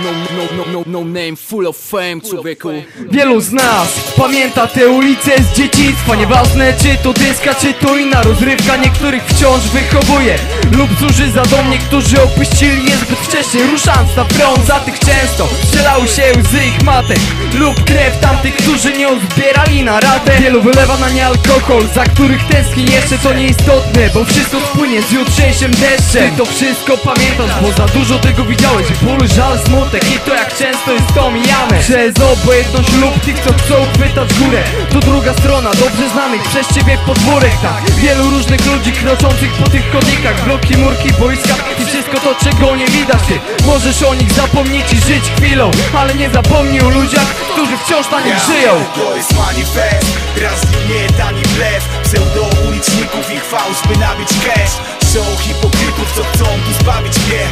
No, no, no, no, no name, full of fame, człowieku. Wielu z nas pamięta te ulice z dzieciństwa. Nieważne czy to dyska, czy to inna rozrywka Niektórych wciąż wychowuje. Lub służy za dom Niektórzy opuścili je zbyt wcześnie. Ruszając na front za tych często Strzelały się łzy ich matek. Lub krew tamtych, którzy nie uzbierali na ratę Wielu wylewa na nie alkohol Za których tęskni jeszcze to nieistotne Bo wszystko spłynie z jutrzejszym deszczem. Ty to wszystko pamiętasz, bo za dużo tego widziałeś. Ból, żal, smutek i to jak często jest to mijane. Przez obojętność lub tych, co chcą chwytać górę. To druga strona dobrze znanych przez ciebie podwórek Tak, wielu różnych ludzi kroczących po tych chodnikach Bloki, murki, boiska i wszystko to czego nie widać. Ty możesz o nich zapomnieć i żyć chwilą Ale nie zapomnij o ludziach, którzy wciąż na nich żyją. To jest manifest, raz nie tani blef Pseudo uliczników i fałsz, by nabić cash. Show hipokrytów, co chcą tu zbawić mnie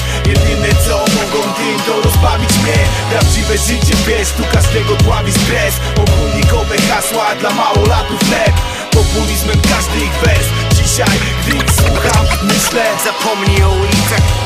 Prawdziwe życie, wiesz, tu każdego dławi stres. Ogólnikowe hasła dla małolatów lep. Populizmem każdy ich wers. Dzisiaj, gdy ich słucham, myślę Zapomnij o ulicach